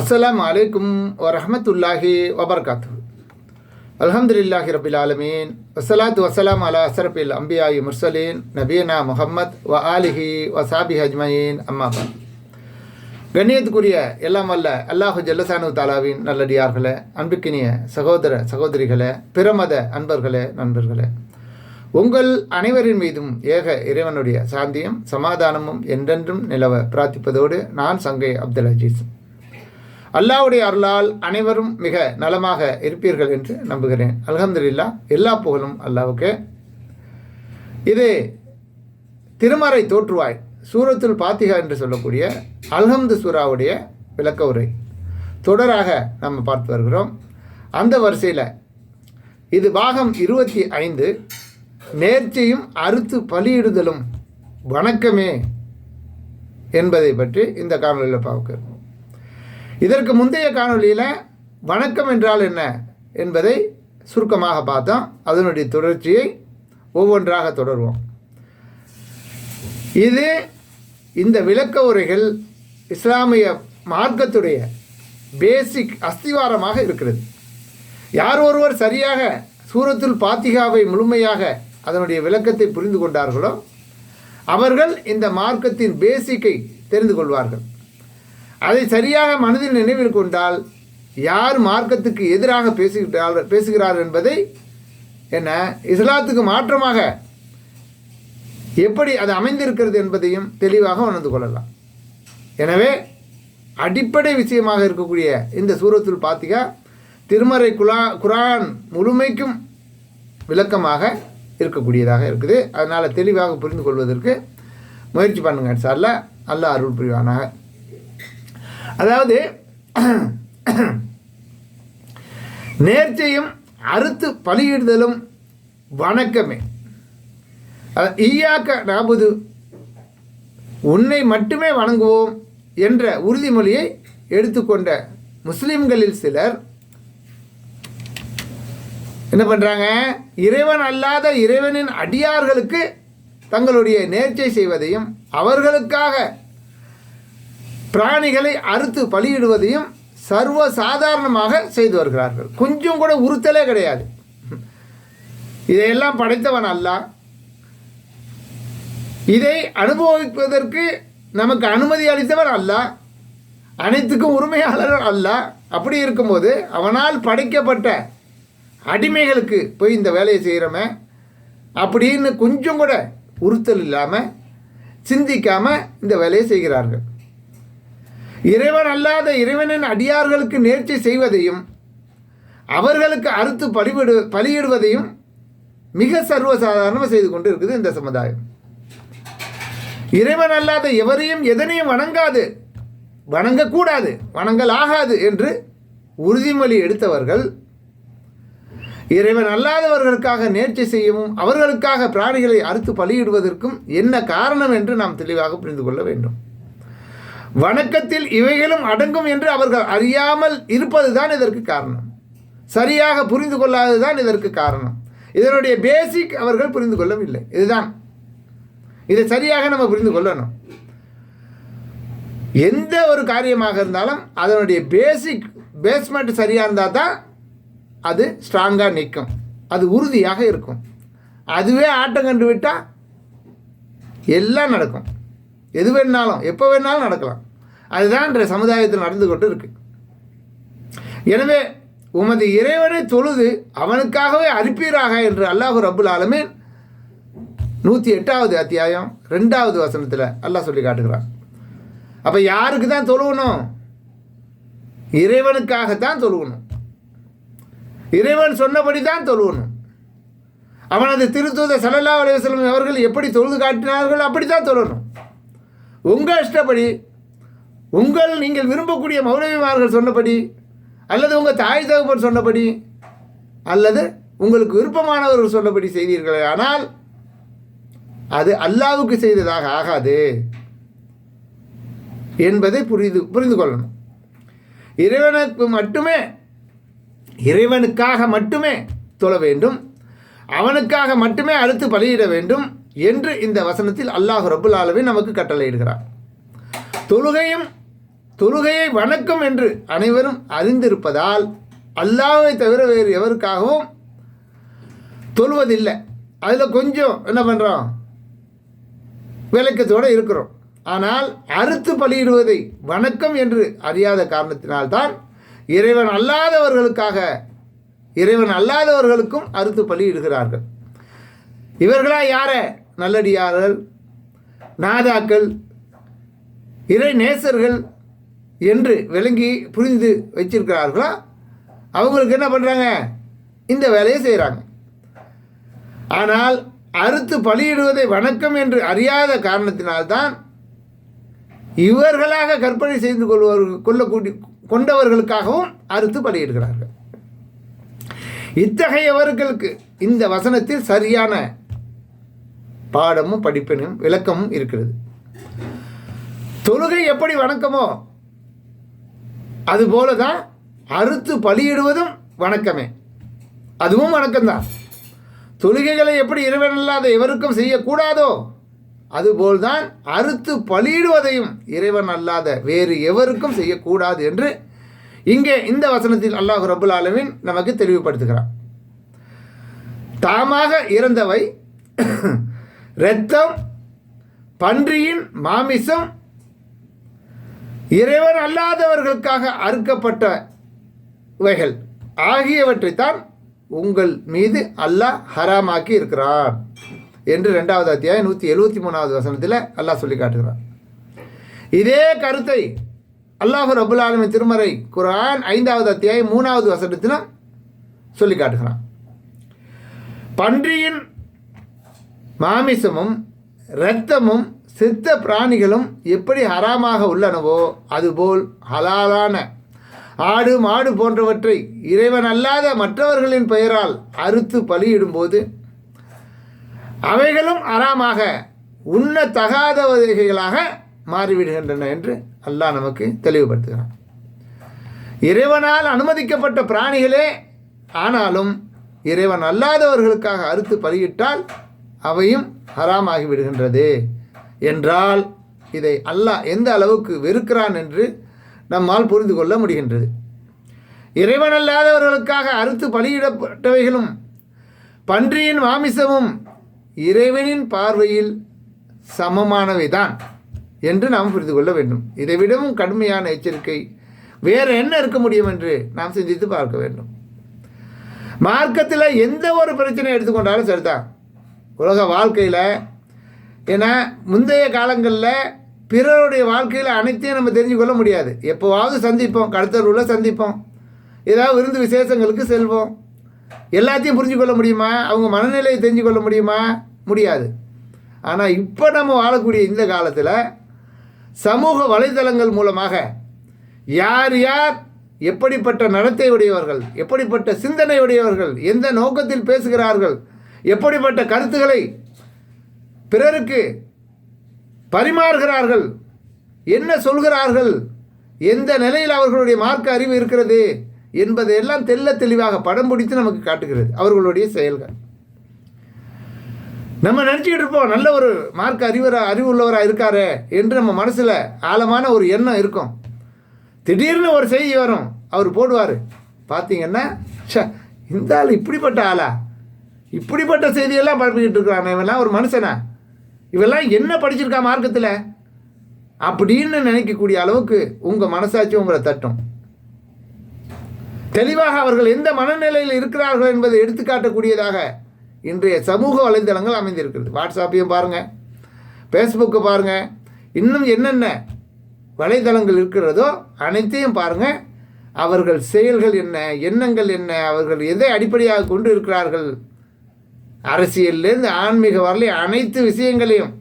அஸ்லாம் அலைக்கும் வரமத்துல்லாஹி வபர்காத்து அல்ஹம்துலில்லாஹி ரபில் ஆலமீன் வசலாத் வசலாம் அலா அசரபில் அம்பியாயி முர்சலீன் நபீனா முஹம்மத் வ ஆலிஹி வசாபி ஹஜ்மயின் அம்மாபா கண்ணியத்துக்குரிய எல்லாம் அல்ல அல்லாஹு ஜல்லசானு தாலாவின் நல்லடியார்களே அன்புக்கினிய சகோதர சகோதரிகளே பிரமத அன்பர்களே நண்பர்களே. உங்கள் அனைவரின் மீதும் ஏக இறைவனுடைய சாந்தியும் சமாதானமும் என்றென்றும் நிலவ பிரார்த்திப்பதோடு நான் சங்கை அப்துல் அஜீஸ். அல்லாவுடைய அருளால் அனைவரும் மிக நலமாக இருப்பீர்கள் என்று நம்புகிறேன். அல்ஹம்துலில்லா எல்லா புகழும் அல்லாவுக்கு. இது திருமறை தோற்றுவாய் சூரத்துல் பாத்திகா என்று சொல்லக்கூடிய அல்ஹம்து சூராவுடைய விளக்க உரை. தொடராக நம்ம பார்த்து வருகிறோம். அந்த வரிசையில் இது பாகம் இருபத்தி ஐந்து நேர்ச்சையும் அறுத்து பலியிடுதலும் வணக்கமே என்பதை பற்றி இந்த காணொலியில் பார்க்கிறோம் இதற்கு முந்தைய காணொளியில் வணக்கம் என்றால் என்ன என்பதை சுருக்கமாக பார்த்தோம். அதனுடைய தொடர்ச்சியை ஒவ்வொன்றாக தொடர்வோம். இது இந்த விளக்க உரைகள் இஸ்லாமிய மார்க்கத்துடைய பேசிக் அஸ்திவாரமாக இருக்கிறது. யார் ஒருவர் சரியாக சூரத்துல் பாத்திகாவை முழுமையாக அதனுடைய விளக்கத்தை புரிந்து கொண்டார்களோ அவர்கள் இந்த மார்க்கத்தின் பேசிக்கை தெரிந்து கொள்வார்கள். அதை சரியாக மனதில் நினைவில் கொண்டால் யார் மார்க்கத்துக்கு எதிராக பேசுகிறார் பேசுகிறார் என்பதை என்ன? இஸ்லாத்துக்கு மாற்றமாக எப்படி அது அமைந்திருக்கிறது என்பதையும் தெளிவாக உணர்ந்து கொள்ளலாம். எனவே அடிப்படை விஷயமாக இருக்கக்கூடிய இந்த சூரத்தில் பார்த்தீங்க திருமறை குலா குரான் முழுமைக்கும் விளக்கமாக இருக்கக்கூடியதாக இருக்குது. அதனால் தெளிவாக புரிந்து கொள்வதற்கு முயற்சி பண்ணுங்க சார்ல அல்ல அருள் புரிவானாக. அதாவது நேர்ச்சையும் அறுத்து பலியிடுதலும் வணக்கமே. ஈயாக்க நாபுது உன்னை மட்டுமே வணங்குவோம் என்ற உறுதிமொழியை எடுத்துக்கொண்ட முஸ்லிம்களில் சிலர் என்ன பண்ணுறாங்க இறைவன் அல்லாத இறைவனின் அடியார்களுக்கு தங்களுடைய நேர்ச்சை செய்வதையும் அவர்களுக்காக பிராணிகளை அறுத்து பலியிடுவதையும் சர்வ சாதாரணமாக செய்து வருகிறார்கள். கொஞ்சம் கூட உறுத்தலே கிடையாது. இதையெல்லாம் படைத்தவன் அல்ல. இதை அனுபவிப்பதற்கு நமக்கு அனுமதி அளித்தவன் அல்ல. அனைத்துக்கும் உரிமையாளர் அல்ல. அப்படி இருக்கும்போது அவனால் படைக்கப்பட்ட அடிமைகளுக்கு போய் இந்த வேலையை செய்கிறோமே அப்படின்னு கொஞ்சம் கூட உறுத்தல் இல்லாமல் சிந்திக்காமல் இந்த வேலையை செய்கிறார்கள். இறைவன் அல்லாத இறைவனின் அடியார்களுக்கு நேர்ச்சி செய்வதையும் அவர்களுக்கு அறுத்து பலிவிடு பலியிடுவதையும் மிக சர்வசாதாரணமாக செய்து கொண்டு இருக்குது இந்த சமுதாயம். இறைவன் அல்லாத எவரையும் எதனையும் வணங்காது வணங்கக்கூடாது வணங்கல் ஆகாது என்று உறுதிமொழி எடுத்தவர்கள் இறைவன் அல்லாதவர்களுக்காக நேர்ச்சி செய்யவும் அவர்களுக்காக பிராணிகளை அறுத்து பலியிடுவதற்கும் என்ன காரணம் என்று நாம் தெளிவாக புரிந்து கொள்ள வேண்டும். வணக்கத்தில் இவைகளும் அடங்கும் என்று அவர்கள் அறியாமல் இருப்பதுதான் இதற்கு காரணம். சரியாக புரிந்து கொள்ளாததுதான் இதற்கு காரணம். இதனுடைய பேசிக் அவர்கள் புரிந்து கொள்ளவில்லை. இதுதான். இதை சரியாக நம்ம புரிந்து கொள்ளணும். எந்த ஒரு காரியமாக இருந்தாலும் அதனுடைய பேசிக் பேஸ்மெண்ட் சரியாக இருந்தால் தான் அது ஸ்ட்ராங்காக நிற்கும். அது உறுதியாக இருக்கும். அதுவே ஆட்டம் கண்டு விட்டால் எல்லாம் நடக்கும். எது வேணாலும் எப்போ வேணாலும் நடக்கலாம். அதுதான் இன்றைய சமுதாயத்தில் நடந்து கொண்டு இருக்கு எனவே உமது இறைவனை தொழுது அவனுக்காகவே அனுப்பீராக என்று அல்லாஹு ரப்புல் ஆலமீன் நூற்றி எட்டாவது அத்தியாயம் ரெண்டாவது வசனத்தில் அல்லாஹ் சொல்லி காட்டுகிறான். அப்போ யாருக்கு தான் தொழுவணும் இறைவனுக்காகத்தான் தொழுவணும் இறைவன் சொன்னபடி தான் தொழுவணும் அவனது திருத்தூத சலல்லா அலைவசலம் அவர்கள் எப்படி தொழுது காட்டினார்கள் அப்படி தான் தொழணும். உங்கள் இஷ்டப்படி உங்கள் நீங்கள் விரும்பக்கூடிய மௌலவிமார்கள் சொன்னபடி அல்லது உங்கள் தாய் தகப்பன் சொன்னபடி அல்லது உங்களுக்கு விருப்பமானவர்கள் சொன்னபடி செய்தீர்களே ஆனால் அது அல்லாவுக்கு செய்ததாக ஆகாது என்பதை புரிந்து புரிந்து கொள்ளணும். இறைவனுக்கு மட்டுமே இறைவனுக்காக மட்டுமே தொழ வேண்டும். அவனுக்காக மட்டுமே அறுத்து பலியிட வேண்டும். என்று இந்த வசனத்தில் அல்லாஹ் ரபுல் ஆலமீன் நமக்கு கட்டளையிடுகிறார். தொழுகையும் தொழுகையை வணக்கம் என்று அனைவரும் அறிந்திருப்பதால் அல்லாஹை தவிர வேறு எவருக்காகவும் தொழுவதில்லை. அதில் கொஞ்சம் என்ன பண்ணுறோம் விளக்கத்தோடு இருக்கிறோம். ஆனால் அறுத்து பலியிடுவதை வணக்கம் என்று அறியாத காரணத்தினால்தான் இறைவன் அல்லாதவர்களுக்காக இறைவன் அல்லாதவர்களுக்கும் அறுத்து பலியிடுகிறார்கள். இவர்களா யாரை? நல்லடியார்கள் நாதாக்கள் இறை நேசர்கள் என்று விளங்கி புரிந்து வச்சிருக்கிறார்களோ அவங்களுக்கு என்ன பண்ணுறாங்க இந்த வேலையை செய்கிறாங்க ஆனால் அறுத்து பலியிடுவதை வணக்கம் என்று அறியாத காரணத்தினால்தான் இவர்களாக கற்பனை செய்து கொள்வர்கள் கொள்ளக்கூடிய கொண்டவர்களுக்காகவும் அறுத்து பலியிடுகிறார்கள். இத்தகையவர்களுக்கு இந்த வசனத்தில் சரியான பாடமும் படிப்பினும் விளக்கமும் இருக்கிறது. தொழுகை எப்படி வணக்கமோ அதுபோல தான் அறுத்து பலியிடுவதும் வணக்கமே. அதுவும் வணக்கம்தான். தொழுகைகளை எப்படி இறைவன் இல்லாத எவருக்கும் செய்யக்கூடாதோ அதுபோல்தான் அறுத்து பலியிடுவதையும் இறைவன் அல்லாத வேறு எவருக்கும் செய்யக்கூடாது என்று இங்கே இந்த வசனத்தில் அல்லாஹ் ரபுல் ஆலமின் நமக்கு தெளிவுபடுத்துகிறான். தாமாக இறந்தவை இரத்தம் பன்றியின் மாமிசம் இறைவன் அல்லாதவர்களுக்காக அறுக்கப்பட்டவைகள் ஆகியவற்றைத்தான் உங்கள் மீது அல்லாஹ் ஹராமாக்கி இருக்கிறான் என்று ரெண்டாவது அத்தியாயம் நூற்றி எழுபத்தி மூணாவது வசனத்தில் அல்லாஹ் சொல்லி காட்டுகிறான். இதே கருத்தை அல்லாஹு ரபுல் ஆலமின் திருமறை குரான் ஐந்தாவது அத்தியாயம் மூணாவது வசனத்திலும் சொல்லி காட்டுகிறான். பன்றியின் மாமிசமும் இரத்தமும் சித்த பிராணிகளும் எப்படி ஹராமாக உள்ளனவோ அதுபோல் ஹலாலான ஆடு மாடு போன்றவற்றை இறைவன் அல்லாத மற்றவர்களின் பெயரால் அறுத்து பலியிடும்போது அவைகளும் அறாமாக உண்ணத்தகாதவைகளாக மாறிவிடுகின்றன என்று அல்லாஹ் நமக்கு தெளிவுபடுத்துகிறான். இறைவனால் அனுமதிக்கப்பட்ட பிராணிகளே ஆனாலும் இறைவன் அல்லாதவர்களுக்காக அறுத்து பலியிட்டால் அவையும் ஹராமாகி விடுகின்றது. என்றால் இதை அல்லாஹ் எந்த அளவுக்கு வெறுக்கிறான் என்று நம்மால் புரிந்து கொள்ள முடிகின்றது. இறைவனல்லாதவர்களுக்காக அறுத்து பலியிடப்பட்டவைகளும் பன்றியின் மாமிசமும் இறைவனின் பார்வையில் சமமானவைதான் என்று நாம் புரிந்து கொள்ள வேண்டும். இதைவிடவும் கடுமையான எச்சரிக்கை. வேறு என்ன இருக்க முடியும் என்று நாம் சிந்தித்து பார்க்க வேண்டும். மார்க்கத்தில் எந்த ஒரு பிரச்சனை எடுத்துக்கொண்டாலும் சரிதான். உலக வாழ்க்கையில் ஏன்னா முந்தைய காலங்களில் பிறருடைய வாழ்க்கையில் அனைத்தையும் நம்ம தெரிஞ்சு கொள்ள முடியாது. எப்போவாவது சந்திப்போம் கடத்தூரில் சந்திப்போம் ஏதாவது விருந்து விசேஷங்களுக்கு செல்வோம். எல்லாத்தையும் புரிஞ்சு கொள்ள முடியுமா? அவங்க மனநிலையை தெரிஞ்சு கொள்ள முடியுமா? முடியாது. ஆனால் இப்போ நம்ம வாழக்கூடிய இந்த காலத்தில் சமூக வலைதளங்கள் மூலமாக யார் யார் எப்படிப்பட்ட நடத்தை உடையவர்கள் எப்படிப்பட்ட சிந்தனை உடையவர்கள் எந்த நோக்கத்தில் பேசுகிறார்கள் எப்படிப்பட்ட கருத்துக்களை பிறருக்கு பரிமாறுகிறார்கள் என்ன சொல்கிறார்கள் எந்த நிலையில் அவர்களுடைய மார்க்க அறிவு இருக்கிறது என்பதையெல்லாம் தெல்ல தெளிவாக படம் பிடித்து நமக்கு காட்டுகிறது. அவர்களுடைய செயல்கள். நம்ம நினச்சிக்கிட்டு இருப்போம் நல்ல ஒரு மார்க்க அறிவரா அறிவு உள்ளவராக இருக்காரு என்று நம்ம மனசில் ஆழமான ஒரு எண்ணம் இருக்கும். திடீர்னு ஒரு செய்தி வரும் அவர் போடுவார். பார்த்தீங்கன்னா ச இந்த ஆள் இப்படிப்பட்ட ஆளா? இப்படிப்பட்ட செய்தியெல்லாம் பரப்பிக்கிட்டு இருக்கிறான் இவெல்லாம் ஒரு மனுஷனா? இவெல்லாம் என்ன படிச்சிருக்கா மார்க்கத்தில்? அப்படின்னு நினைக்கக்கூடிய அளவுக்கு உங்கள் மனசாட்சி உங்களை தட்டும். தெளிவாக அவர்கள் எந்த மனநிலையில் இருக்கிறார்கள் என்பதை எடுத்துக்காட்டக்கூடியதாக இன்றைய சமூக வலைதளங்கள் அமைந்திருக்கிறது. வாட்ஸ்அப்பையும் பாருங்கள் ஃபேஸ்புக்கை பாருங்கள் இன்னும் என்னென்ன வலைதளங்கள் இருக்கிறதோ அனைத்தையும் பாருங்கள் அவர்கள் செயல்கள் என்ன எண்ணங்கள் என்ன அவர்கள் எதை அடிப்படையாக கொண்டு இருக்கிறார்கள் அரசியல்லேருந்து ஆன்மீக வரலை அனைத்து விஷயங்களையும்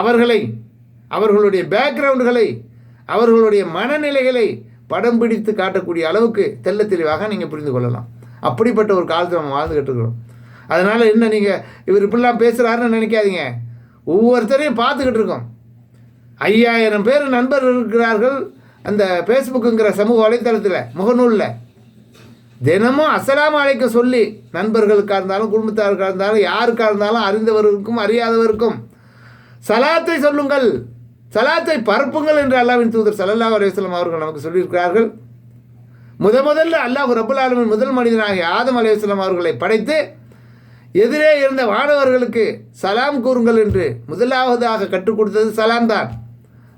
அவர்களை அவர்களுடைய பேக்ரவுண்டுகளை அவர்களுடைய மனநிலைகளை படம் பிடித்து காட்டக்கூடிய அளவுக்கு தெல்ல தெளிவாக நீங்கள் புரிந்து கொள்ளலாம். அப்படிப்பட்ட ஒரு காலத்தில் நம்ம வாழ்ந்துக்கிட்டு இருக்கிறோம் அதனால் என்ன நீங்கள் இவர் இப்படிலாம் பேசுகிறாருன்னு நினைக்காதீங்க. ஒவ்வொருத்தரையும் பார்த்துக்கிட்டு இருக்கோம். ஐயாயிரம் பேர் நண்பர் இருக்கிறார்கள் அந்த ஃபேஸ்புக்குங்கிற சமூக வலைத்தளத்தில் முகநூலில். தினமும் அசலாம் அழைக்க சொல்லி நண்பர்களுக்காக இருந்தாலும் குடும்பத்தாருக்காக இருந்தாலும் யாருக்காக இருந்தாலும் அறிந்தவர்களுக்கும் அறியாதவருக்கும் சலாத்தை சொல்லுங்கள். சலாத்தை பரப்புங்கள் என்று அல்லாவின் தூதர் ஸல்லல்லாஹு அலையம் அவர்கள் நமக்கு சொல்லியிருக்கிறார்கள். முத முதல்ல அல்லாஹ் ரபுல் ஆலமின் முதல் மனிதனாகிய ஆதம் அலையம் அவர்களை படைத்து எதிரே இருந்த வானவர்களுக்கு சலாம் கூறுங்கள் என்று முதலாவதாக கற்றுக் கொடுத்தது சலாம் தான்.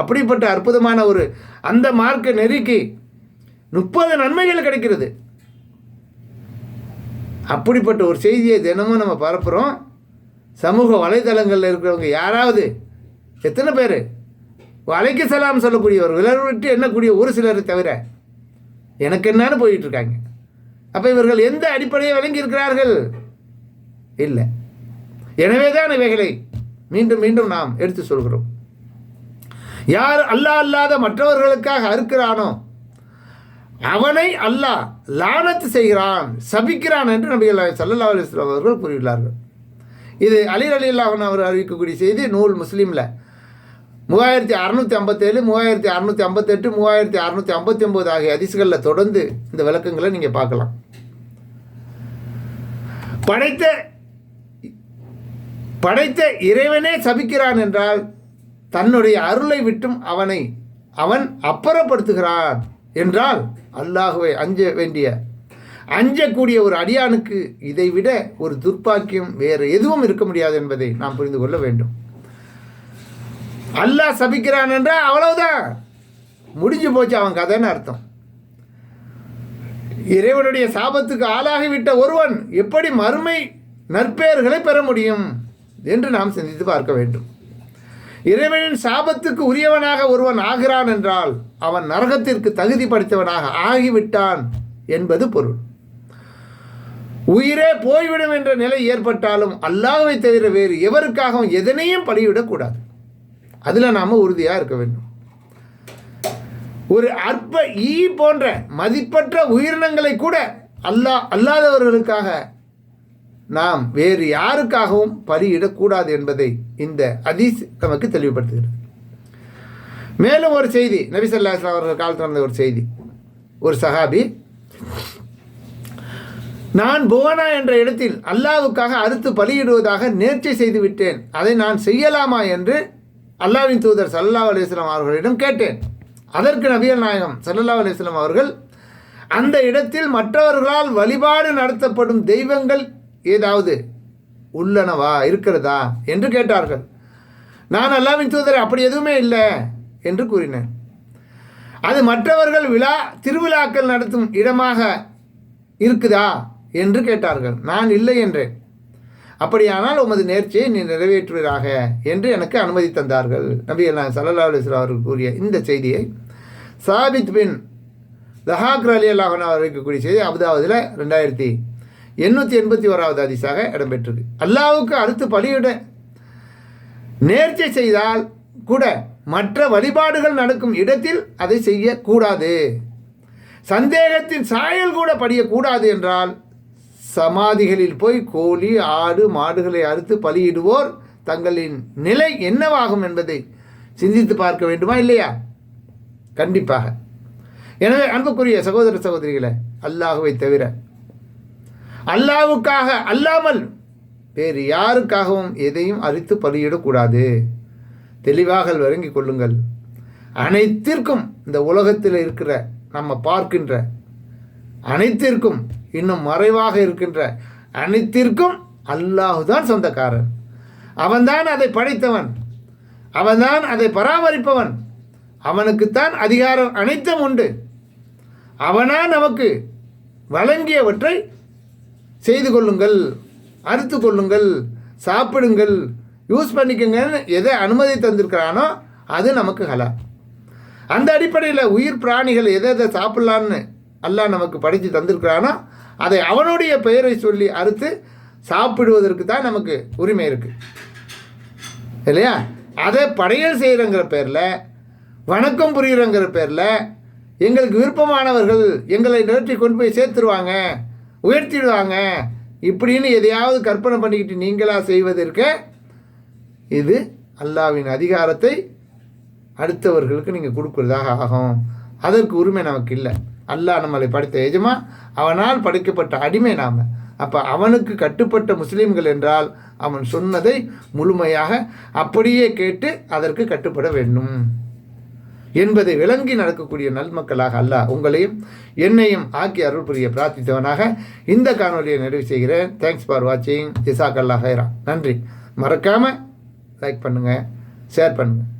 அப்படிப்பட்ட அற்புதமான ஒரு அந்த மார்க்க நெருக்கி முப்பது நன்மைகள் கிடைக்கிறது. அப்படிப்பட்ட ஒரு செய்தியை தினமும் நம்ம பரப்புகிறோம் சமூக வலைதளங்களில் இருக்கிறவங்க யாராவது எத்தனை பேர்? வலைக்கு சலாம் சொல்லக்கூடியவர் விலர் விட்டு எண்ணக்கூடிய ஒரு சிலரை தவிர எனக்கு என்னன்னு போயிட்டுருக்காங்க அப்போ இவர்கள் எந்த அடிப்படையை விளங்கி இருக்கிறார்கள்? இல்லை. எனவே தான் இவைகளை மீண்டும் மீண்டும் நாம் எடுத்து சொல்கிறோம். யார் அல்லாஹ் அல்லாத மற்றவர்களுக்காக அறுக்கிறானோ அவனை அல்லாஹ் லானத்து செய்கிறான் சபிக்கிறான் என்று நபிகள் சல்லல்லா அலிஸ்லாம் அவர்கள் கூறியுள்ளார்கள். இது அலி அலி அல்லாஹன் அவர் அறிவிக்கக்கூடிய செய்தி நூல் முஸ்லீமில். மூவாயிரத்தி அறநூற்றி ஐம்பத்தேழு மூவாயிரத்தி அறநூற்றி ஐம்பத்தெட்டு மூவாயிரத்தி அறநூற்றி ஐம்பத்தி ஒம்பது ஆகிய அதிசுகளில் தொடர்ந்து இந்த விளக்கங்களை நீங்கள் பார்க்கலாம். படைத்த படைத்த இறைவனே சபிக்கிறான் என்றால் தன்னுடைய அருளை விட்டும் அவனை அவன் அப்புறப்படுத்துகிறான். என்றால் அல்லாஹுவை அஞ்ச வேண்டிய அஞ்சக்கூடிய ஒரு அடியானுக்கு இதைவிட ஒரு துர்ப்பாக்கியம் வேறு எதுவும் இருக்க முடியாது என்பதை நாம் புரிந்து கொள்ள வேண்டும். அல்லாஹ் சபிக்கிறான் என்றால் அவ்வளவுதான். முடிஞ்சு போச்சு அவன் கதைன்னு அர்த்தம். இறைவனுடைய சாபத்துக்கு ஆளாகிவிட்ட ஒருவன் எப்படி மறுமை நற்பெயர்களை பெற முடியும் என்று நாம் சிந்தித்து பார்க்க வேண்டும். இறைவனின் சாபத்துக்கு உரியவனாக ஒருவன் ஆகிறான் என்றால் அவன் நரகத்திற்கு தகுதி படைத்தவனாக ஆகிவிட்டான் என்பது பொருள். உயிரே போய்விடும் என்ற நிலை ஏற்பட்டாலும் அல்லாஹை தவிர வேறு எவருக்காகவும் எதனையும் பலியிடக்கூடாது அதில் நாம் உறுதியாக இருக்க வேண்டும். ஒரு அற்ப ஈ போன்ற மதிப்பற்ற உயிரினங்களை கூட அல்லாஹ் அல்லாதவர்களுக்காக நாம் வேறு யாருக்காகவும் பலியிடக்கூடாது என்பதை இந்த அதீஸ் நமக்கு தெளிவுபடுத்துகிறது. மேலும் ஒரு செய்தி நபிசல்லா அவர்கள் காலத்தில் நடந்த ஒரு செய்தி. ஒரு சஹாபி நான் புவனா என்ற இடத்தில் அல்லாவுக்காக அறுத்து பலியிடுவதாக நேர்ச்சி செய்து விட்டேன் அதை நான் செய்யலாமா? என்று அல்லாவின் தூதர் சல்லா அலிஸ்லாம் அவர்களிடம் கேட்டேன். அதற்கு நபியல் நாயகம் சல்லல்லா அலிஸ்லாம் அவர்கள் அந்த இடத்தில் மற்றவர்களால் வழிபாடு நடத்தப்படும் தெய்வங்கள் ஏதாவது உள்ளனவா இருக்கிறதா என்று கேட்டார்கள். நான் அல்லாவின் தூதர் அப்படி எதுவுமே இல்லை என்று கூறினேன். அது மற்றவர்கள் விழா திருவிழாக்கள் நடத்தும் இடமாக இருக்குதா என்று கேட்டார்கள். நான் இல்லை என்றேன். அப்படியானால் உமது நேர்ச்சியை நீ நிறைவேற்றுவீராக என்று எனக்கு அனுமதி தந்தார்கள். நபி அல்லா சல்லா அலிஸ்லாம் அவர்கள் கூறிய இந்த செய்தியை சாபித் பின் தஹாக் அலி அல்லாஹன் இருக்கக்கூடிய செய்தி அபுதாவதில் ரெண்டாயிரத்தி எண்ணூற்றி எண்பத்தி ஓராவது அதிசாக இடம்பெற்றது அல்லாவுக்கு அடுத்து பலியிட. நேர்ச்சை செய்தால் கூட மற்ற வழிபாடுகள் நடக்கும் இடத்தில் அதை செய்யக்கூடாது. சந்தேகத்தின் சாயல் கூட படியக்கூடாது என்றால் சமாதிகளில் போய் கோழி ஆடு மாடுகளை அறுத்து பலியிடுவோர் தங்களின் நிலை என்னவாகும் என்பதை சிந்தித்து பார்க்க வேண்டுமா இல்லையா? கண்டிப்பாக. எனவே அன்புக்குரிய சகோதர சகோதரிகளை அல்லாஹுவை தவிர அல்லாவுக்காக அல்லாமல் வேறு யாருக்காகவும் எதையும் அரித்து பலியிடக்கூடாது. தெளிவாக வழங்கிக் கொள்ளுங்கள். அனைத்திற்கும் இந்த உலகத்தில் இருக்கிற நம்ம பார்க்கின்ற அனைத்திற்கும் இன்னும் மறைவாக இருக்கின்ற அனைத்திற்கும் அல்லாஹுதான் சொந்தக்காரன். அவன்தான் அதை படைத்தவன். அவன்தான் அதை பராமரிப்பவன். அவனுக்குத்தான் அதிகாரம் அனைத்தும் உண்டு. அவனா நமக்கு வழங்கியவற்றை செய்து கொள்ளுங்கள் அறுத்து கொள்ளுங்கள் சாப்பிடுங்கள் யூஸ் பண்ணிக்கங்கன்னு எதை அனுமதி தந்திருக்கிறானோ அது நமக்கு ஹலா அந்த அடிப்படையில் உயிர் பிராணிகள் எதை எதை சாப்பிட்லான்னு அல்லாஹ் நமக்கு படைத்து தந்திருக்கிறானோ அதை அவனுடைய பெயரை சொல்லி அறுத்து சாப்பிடுவதற்கு தான் நமக்கு உரிமை இருக்குது இல்லையா? அதை படையல் செய்கிறங்கிற பேரில் வணக்கம் புரியுறங்கிற பேரில் எங்களுக்கு விருப்பமானவர்கள் எங்களை நிறுத்தி கொண்டு போய் சேர்த்துருவாங்க உயர்த்திடுவாங்க. இப்படின்னு எதையாவது கற்பனை பண்ணிக்கிட்டு நீங்களாக செய்வதற்கு இது அல்லாவின் அதிகாரத்தை அடுத்தவர்களுக்கு நீங்கள் கொடுக்குறதாக ஆகும். அதற்கு உரிமை நமக்கு இல்லை. அல்லாஹ் நம்மளை படைத்த எஜமா அவனால் படைக்கப்பட்ட அடிமை நாம். அப்போ அவனுக்கு கட்டுப்பட்ட முஸ்லீம்கள் என்றால் அவன் சொன்னதை முழுமையாக அப்படியே கேட்டு அதற்கு கட்டுப்பட வேண்டும். என்பதை விளங்கி நடக்கக்கூடிய நல்மக்களாக அல்லாஹ் உங்களையும் என்னையும் ஆக்கி அருள் புரிய பிரார்த்தித்தவனாக இந்த காணொலியை நிறைவு செய்கிறேன். தேங்க்ஸ் ஃபார் வாட்சிங் இசாக் அல்லா ஹைரா நன்றி. மறக்காமல் லைக் பண்ணுங்கள் ஷேர் பண்ணுங்கள்